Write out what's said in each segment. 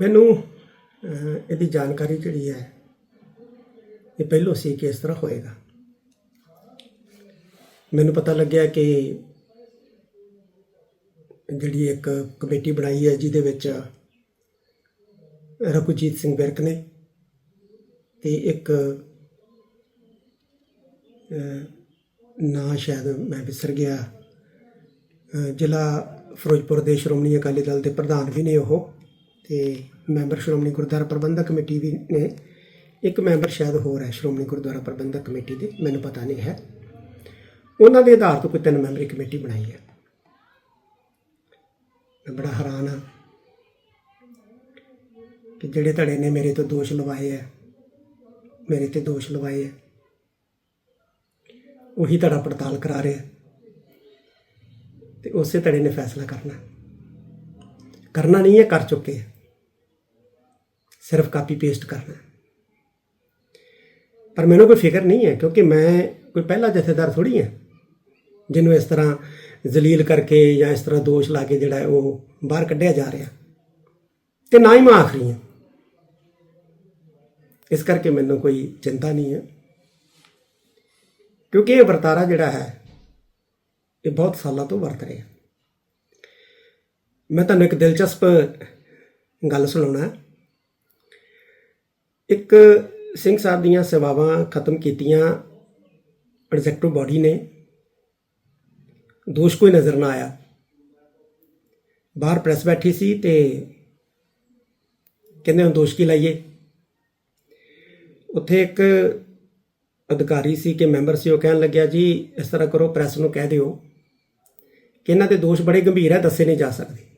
ਮੈਨੂੰ ਇਹਦੀ ਜਾਣਕਾਰੀ ਜਿਹੜੀ ਹੈ ਇਹ ਪਹਿਲੋਂ ਸੀ ਕਿ ਇਸ ਤਰ੍ਹਾਂ ਹੋਏਗਾ। ਮੈਨੂੰ ਪਤਾ ਲੱਗਿਆ ਕਿ ਜਿਹੜੀ ਇੱਕ ਕਮੇਟੀ ਬਣਾਈ ਹੈ ਜਿਹਦੇ ਵਿੱਚ ਰਘੁਜੀਤ ਸਿੰਘ ਵਿਰਕ ਨੇ ਤੇ ਇੱਕ ਅਹ, ਨਾਂ ਸ਼ਾਇਦ ਮੈਂ ਵਿਸਰ ਗਿਆ। ਜ਼ਿਲ੍ਹਾ ਫਿਰੋਜ਼ਪੁਰ ਦੇ ਸ਼੍ਰੋਮਣੀ ਅਕਾਲੀ ਦਲ ਦੇ ਪ੍ਰਧਾਨ ਵੀ ਨੇ ਉਹ। ਤੇ ਮੈਂਬਰ ਸ਼੍ਰੋਮਣੀ ਗੁਰਦੁਆਰਾ ਪ੍ਰਬੰਧਕ ਕਮੇਟੀ ਵੀ ਨੇ। ਇੱਕ ਮੈਂਬਰ ਸ਼ਾਇਦ ਹੋਰ ਹੈ ਸ਼੍ਰੋਮਣੀ ਗੁਰਦੁਆਰਾ ਪ੍ਰਬੰਧਕ ਕਮੇਟੀ ਦੇ, ਮੈਨੂੰ ਪਤਾ ਨਹੀਂ ਹੈ। ਉਹਨਾਂ ਦੇ ਆਧਾਰ ਤੋਂ ਕੋਈ ਤਿੰਨ ਮੈਂਬਰੀ ਕਮੇਟੀ ਬਣਾਈ ਹੈ। ਮੈਂ ਬੜਾ ਹੈਰਾਨ ਹਾਂ ਕਿ ਜਿਹੜੇ ਧੜੇ ਨੇ ਮੇਰੇ ਤੋਂ ਦੋਸ਼ ਲਵਾਏ ਹੈ, ਮੇਰੇ ਤੇ ਦੋਸ਼ ਲਵਾਏ ਹੈ, ਉਹੀ ਧੜਾ ਪੜਤਾਲ ਕਰਾ ਰਿਹਾ ਤੇ ਉਸੇ ਧੜੇ ਨੇ ਫੈਸਲਾ ਕਰਨਾ। ਕਰਨਾ ਨਹੀਂ ਹੈ, ਕਰ ਚੁੱਕੇ ਹੈ। ਸਿਰਫ ਕਾਪੀ ਪੇਸਟ ਕਰਨਾ। ਪਰ ਮੈਨੂੰ ਕੋਈ ਫਿਕਰ ਨਹੀਂ ਹੈ, ਕਿਉਂਕਿ ਮੈਂ ਕੋਈ ਪਹਿਲਾ ਜਥੇਦਾਰ ਥੋੜੀ ਹਾਂ, ਜਿਹਨੂੰ ਇਸ ਤਰ੍ਹਾਂ ਜ਼ਲੀਲ ਕਰਕੇ ਜਾਂ ਇਸ ਤਰ੍ਹਾਂ ਦੋਸ਼ ਲਾ ਕੇ ਜਿਹੜਾ ਉਹ ਬਾਹਰ ਕੱਢਿਆ ਜਾ ਰਿਹਾ। ਤੇ ਨਾ ਹੀ ਮੈਂ ਆਖਰੀ ਹਾਂ। ਇਸ ਕਰਕੇ ਮੈਨੂੰ ਕੋਈ ਚਿੰਤਾ ਨਹੀਂ ਹੈ। ਕਿਉਂਕਿ ਇਹ ਵਰਤਾਰਾ ਜਿਹੜਾ ਹੈ, ਇਹ ਬਹੁਤ ਸਾਲਾਂ ਤੋਂ ਵਰਤ ਰਿਹਾ। ਮੈਂ ਤੁਹਾਨੂੰ ਇੱਕ ਦਿਲਚਸਪ ਗੱਲ ਸੁਣਾਉਣਾ। ਹੈ। ਇੱਕ ਸਿੰਘ ਸਾਹਿਬ ਦੀਆਂ ਸੇਵਾਵਾਂ ਖਤਮ ਕੀਤੀਆਂ ਐਗਜ਼ੈਕਟਿਵ ਬਾਡੀ ਨੇ। ਦੋਸ਼ ਕੋਈ ਨਜ਼ਰ ਨਾ ਆਇਆ। ਬਾਹਰ ਪ੍ਰੈਸ ਬੈਠੀ ਸੀ ਤੇ ਕਹਿੰਦੇ ਹੁਣ ਦੋਸ਼ ਕੀ ਲਾਈਏ? ਉੱਥੇ ਇੱਕ ਅਧਿਕਾਰੀ ਸੀ ਕਿ ਮੈਂਬਰ ਸੀ, ਉਹ ਕਹਿਣ ਲੱਗਿਆ, ਜੀ, ਇਸ ਤਰ੍ਹਾਂ ਕਰੋ ਪ੍ਰੈਸ ਨੂੰ ਕਹਿ ਦਿਓ ਕਿ ਇਹਨਾਂ ਦੇ ਦੋਸ਼ ਬੜੇ ਗੰਭੀਰ ਹੈ, ਦੱਸੇ ਨਹੀਂ ਜਾ ਸਕਦੇ।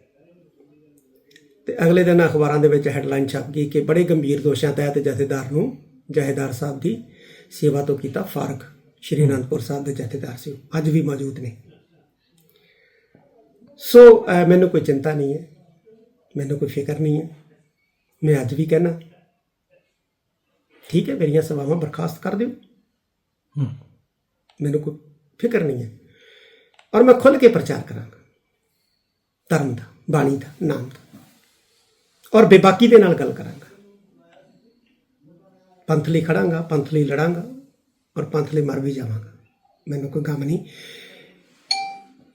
ਤੇ ਅਗਲੇ ਦਿਨ ਅਖਬਾਰਾਂ ਦੇ ਵਿੱਚ ਹੈਡਲਾਈਨ ਛਪ ਗਈ ਕਿ ਬੜੇ ਗੰਭੀਰ ਦੋਸ਼ਾਂ ਤਹਿਤ ਜਥੇਦਾਰ ਨੂੰ ਜਥੇਦਾਰ ਸਾਹਿਬ ਦੀ ਸੇਵਾ ਤੋਂ ਕੀਤਾ ਫਾਰਗ ਸ਼੍ਰੀ ਅਨੰਦਪੁਰ ਸਾਹਿਬ ਦੇ ਜਥੇਦਾਰ ਸੀ ਅੱਜ ਵੀ ਮੌਜੂਦ ਨੇ। ਸੋ ਮੈਨੂੰ ਕੋਈ ਚਿੰਤਾ ਨਹੀਂ ਹੈ। ਮੈਨੂੰ ਕੋਈ ਫਿਕਰ ਨਹੀਂ ਹੈ। ਮੈਂ ਅੱਜ ਵੀ ਕਹਿਣਾ ਠੀਕ ਹੈ ਮੇਰੀਆਂ ਸੇਵਾਵਾਂ ਬਰਖਾਸਤ ਕਰ ਦਿਓ। ਮੈਨੂੰ ਕੋਈ ਫਿਕਰ ਨਹੀਂ ਹੈ। ਔਰ ਮੈਂ ਖੁੱਲ ਕੇ ਪ੍ਰਚਾਰ ਕਰਾਂਗਾ। ਧਰਮ ਦਾ ਬਾਣੀ ਦਾ ਨਾਮ ਦਾ। ਔਰ ਬੇਬਾਕੀ ਦੇ ਨਾਲ ਗੱਲ ਕਰਾਂਗਾ। ਪੰਥ ਲਈ ਖੜਾਂਗਾ, ਪੰਥ ਲਈ ਲੜਾਂਗਾ ਔਰ ਪੰਥ ਲਈ ਮਰ ਵੀ ਜਾਵਾਂਗਾ। ਮੈਨੂੰ ਕੋਈ ਗਮ ਨਹੀਂ।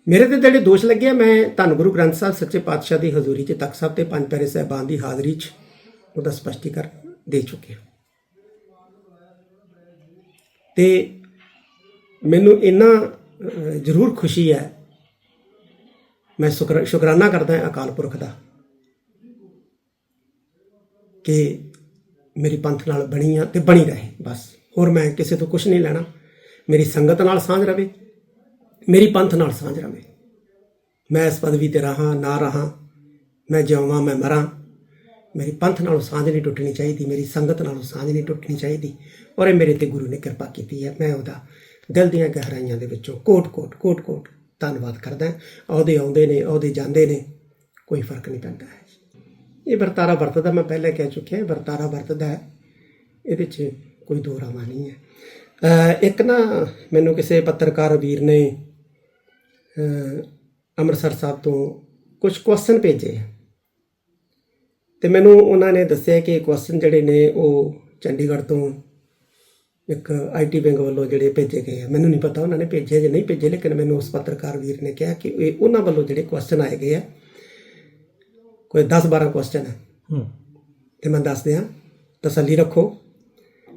ਮੇਰੇ ਤੇ ਜਿਹੜੇ ਦੋਸ਼ ਲੱਗੇ ਆ, ਮੈਂ ਧੰਨ ਗੁਰੂ ਗ੍ਰੰਥ ਸਾਹਿਬ ਸੱਚੇ ਪਾਤਸ਼ਾਹ ਦੀ ਹਜ਼ੂਰੀ 'ਚ ਤਖਤ ਸਾਹਿਬ ਤੇ ਪੰਜ ਪਿਆਰੇ ਸਾਹਿਬਾਨ ਦੀ ਹਾਜ਼ਰੀ 'ਚ ਉਹਦਾ ਸਪਸ਼ਟੀਕਰਨ ਦੇ ਚੁੱਕਿਆ ਹਾਂ। ਤੇ ਮੈਨੂੰ ਇੰਨਾ ਜ਼ਰੂਰ ਖੁਸ਼ੀ ਹੈ। ਮੈਂ ਸ਼ੁਕਰ, ਸ਼ੁਕਰਾਨਾ ਕਰਦਾ ਹਾਂ ਅਕਾਲ ਪੁਰਖ ਦਾ। ਕਿ ਮੇਰੀ ਪੰਥ ਨਾਲ ਬਣੀ ਆ ਤੇ ਬਣੀ ਰਹੇ, ਬਸ। ਹੋਰ ਮੈਂ ਕਿਸੇ ਤੋਂ ਕੁਝ ਨਹੀਂ ਲੈਣਾ। ਮੇਰੀ ਸੰਗਤ ਨਾਲ ਸਾਂਝ ਰਵੇ, ਮੇਰੀ ਪੰਥ ਨਾਲ ਸਾਂਝ ਰਵੇ। ਮੈਂ ਇਸ ਪਦਵੀ ਤੇ ਰਹਾ, ਨਾ ਰਹਾ, ਮੈਂ ਜਿਉਵਾਂ, ਮੈਂ ਮਰਾਂ। ਮੇਰੀ ਪੰਥ ਨਾਲੋਂ ਸਾਂਝ ਨਹੀਂ ਟੁੱਟਣੀ ਚਾਹੀਦੀ, ਮੇਰੀ ਸੰਗਤ ਨਾਲੋਂ ਸਾਂਝ ਨਹੀਂ ਟੁੱਟਣੀ ਚਾਹੀਦੀ। ਔਰ ਇਹ ਮੇਰੇ ਤੇ ਗੁਰੂ ਨੇ ਕਿਰਪਾ ਕੀਤੀ ਹੈ। ਮੈਂ ਉਹਦਾ ਦਿਲ ਦੀਆਂ ਗਹਿਰਾਈਆਂ ਦੇ ਵਿੱਚੋਂ ਕੋਟ ਕੋਟ ਕੋਟ ਕੋਟ ਧੰਨਵਾਦ ਕਰਦਾ। ਹਾਂ। ਉਹਦੇ ਆਉਂਦੇ ਨੇ ਉਹਦੇ ਜਾਂਦੇ ਨੇ, ਕੋਈ ਫ਼ਰਕ ਨਹੀਂ ਪੈਂਦਾ ਹੈ। ਇਹ ਵਰਤਾਰਾ ਵਰਤਦਾ ਮੈਂ ਪਹਿਲੇ ਕਹਿ ਚੁੱਕਿਆ, ਇਹ ਵਰਤਾਰਾ ਵਰਤਦਾ ਹੈ। ਇਹਦੇ 'ਚ ਕੋਈ ਦੋ ਰਾਵਾਂ ਨਹੀਂ ਹੈ। ਇੱਕ ਨਾ ਮੈਨੂੰ ਕਿਸੇ ਪੱਤਰਕਾਰ ਵੀਰ ਨੇ ਅੰਮ੍ਰਿਤਸਰ ਸਾਹਿਬ ਤੋਂ ਕੁਝ ਕੁਐਸਚਨ ਭੇਜੇ ਹੈ ਤੇ ਮੈਨੂੰ ਉਹਨਾਂ ਨੇ ਦੱਸਿਆ ਕਿ ਕੁਐਸਚਨ ਜਿਹੜੇ ਨੇ ਉਹ ਚੰਡੀਗੜ੍ਹ ਤੋਂ ਇੱਕ ਆਈਟੀ ਵਿੰਗ ਵੱਲੋਂ ਜਿਹੜੇ ਭੇਜੇ ਗਏ ਆ। ਮੈਨੂੰ ਨਹੀਂ ਪਤਾ ਉਹਨਾਂ ਨੇ ਭੇਜੇ ਜਾਂ ਨਹੀਂ ਭੇਜੇ, ਲੇਕਿਨ ਮੈਨੂੰ ਉਸ ਪੱਤਰਕਾਰ ਵੀਰ ਨੇ ਕਿਹਾ ਕਿ ਇਹ ਉਹਨਾਂ ਵੱਲੋਂ ਜਿਹੜੇ ਕੁਐਸਚਨ ਆਏ ਗਏ ਆ ਕੋਈ 10 12 ਕੁਐਸਚਨ ਹੈ। ਤੇ ਮੈਂ ਦੱਸ ਦਿਆਂ ਤਸੱਲੀ ਰੱਖੋ।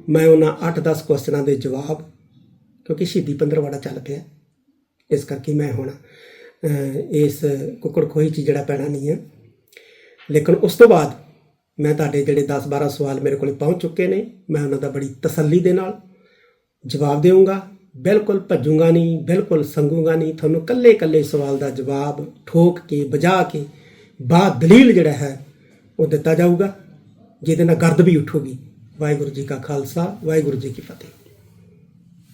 ਮੈਂ ਉਹਨਾਂ 8-10 ਕੁਐਸਚਨਾਂ ਦੇ ਜਵਾਬ ਕਿਉਂਕਿ ਸ਼ਹੀਦੀ ਪੰਦਰਵਾੜਾ ਚੱਲ ਪਿਆ ਇਸ ਕਰਕੇ ਮੈਂ ਹੁਣ ਇਸ ਕੁੱਕੜ ਖੋਈ 'ਚ ਜਿਹੜਾ ਪੈਣਾ ਨਹੀਂ ਹੈ। ਲੇਕਿਨ ਉਸ ਤੋਂ ਬਾਅਦ ਮੈਂ ਤੁਹਾਡੇ ਜਿਹੜੇ 10-12 ਸਵਾਲ ਮੇਰੇ ਕੋਲ ਪਹੁੰਚ ਚੁੱਕੇ ਨੇ ਮੈਂ ਉਹਨਾਂ ਦਾ ਬੜੀ ਤਸੱਲੀ ਦੇ ਨਾਲ ਜਵਾਬ ਦੇਵਾਂਗਾ ਬਿਲਕੁਲ ਭੱਜੂਗਾ ਨਹੀਂ ਬਿਲਕੁਲ ਸੰਗੂਗਾ ਨਹੀਂ। ਤੁਹਾਨੂੰ ਕੱਲੇ ਕੱਲੇ ਸਵਾਲ ਦਾ ਜਵਾਬ ਠੋਕ ਕੇ ਬਜਾ ਕੇ ਬਾ ਦਲੀਲ ਜਿਹੜਾ ਹੈ, ਉਹ ਦਿੱਤਾ ਜਾਊਗਾ, ਜਿਹਦੇ ਨਾਲ ਗਰਦ ਵੀ ਉੱਠੂਗੀ। ਵਾਹਿਗੁਰੂ ਜੀ ਕਾ ਖਾਲਸਾ, ਵਾਹਿਗੁਰੂ ਜੀ ਕੀ ਫਤਿਹ।